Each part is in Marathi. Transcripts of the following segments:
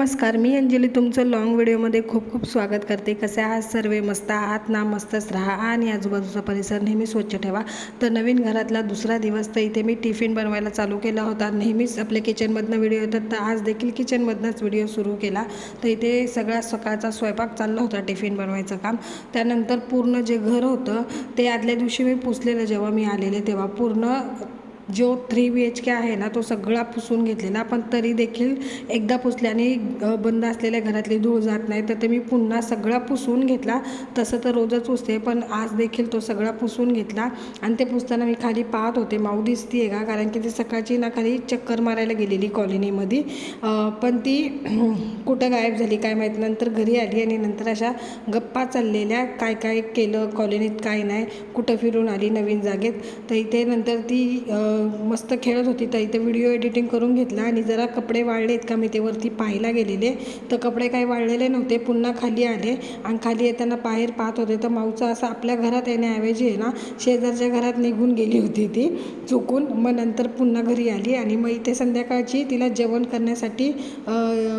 नमस्कार मी अंजली तुमचं लॉंग व्हिडिओमध्ये खूप खूप स्वागत करते. कसे आहात सर्व? मस्त आहात ना? मस्तच राहा आणि आजूबाजूचा परिसर नेहमी स्वच्छ ठेवा. तर नवीन घरातला दुसरा दिवस तर इथे मी टिफिन बनवायला चालू केला होता. नेहमीच आपल्या किचनमधनं व्हिडिओ येतात. तर आज देखील किचनमधनंच व्हिडिओ सुरू केला. तर इथे सगळा सकाळचा स्वयंपाक चालला होता टिफिन बनवायचं काम. त्यानंतर पूर्ण जे घर होतं ते आदल्या दिवशी मी पुसलेलं जेव्हा मी आलेले तेव्हा पूर्ण जो थ्री बी एच के आहे ना तो सगळा पुसून घेतलेला. पण तरी देखील एकदा पुसल्याने बंद असलेल्या घरातली धूळ जात नाही. तर ते मी पुन्हा सगळा पुसून घेतला. तसं तर रोजच पुसते पण आज देखील तो सगळा पुसून घेतला. आणि ते पुसताना मी खाली पाहत होते. माऊ दिसते आहे का? कारण की ती सकाळची ना खाली चक्कर मारायला गेलेली कॉलनीमध्ये. पण ती कुठं गायब झाली काय माहीत? नंतर घरी आली आणि नंतर अशा गप्पा चाललेल्या. काय काय केलं? कॉलनीत काय नाही? कुठं फिरून आली नवीन जागेत? तर इथे नंतर ती मस्त खेळत होती तर इथे व्हिडिओ एडिटिंग करून घेतला आणि जरा कपडे वाळलेत का मी ते वरती पाहायला गेलेले. तर कपडे काही वाळलेले नव्हते पुन्हा खाली आले आणि खाली येताना बाहेर पाहत होते. तर माऊचं असं आपल्या घरात येण्याऐवजी आहे ना शेजारच्या घरात निघून गेली होती ती चुकून. मग नंतर पुन्हा घरी आली आणि मग इथे संध्याकाळची तिला जेवण करण्यासाठी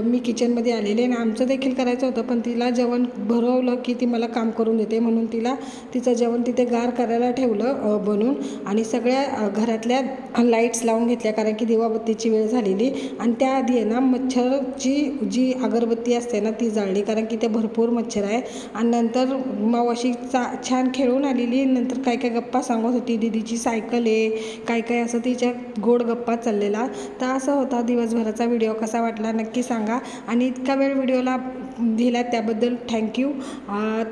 मी किचनमध्ये आलेले आणि आमचं देखील करायचं होतं पण तिला जेवण भरवलं की ती मला काम करून देते. म्हणून तिला तिचं जेवण तिथे गार करायला ठेवलं बनून. आणि सगळ्या घरातल्या घरातल्या लाईट्स लावून घेतल्या कारण की दिवाबत्तीची वेळ झालेली. आणि त्याआधी आहे ना मच्छरची जी अगरबत्ती असते ना ती जाळली कारण की ते भरपूर मच्छर आहे. आणि नंतर माऊ चा छान खेळून आलेली. नंतर काय काय गप्पा सांगत होती दीदीची सायकल आहे. काय काय असं तिच्या गोड गप्पा चाललेला. तर असा होता दिवसभराचा व्हिडिओ कसा वाटला नक्की सांगा. आणि इतका वेळ व्हिडिओला दिला त्याबद्दल थँक्यू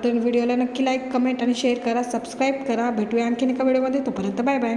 तर व्हिडिओला नक्की लाईक कमेंट आणि शेअर करा. सबस्क्राईब करा. भेटूया आणखीन एका व्हिडिओमध्ये तोपर्यंत बाय बाय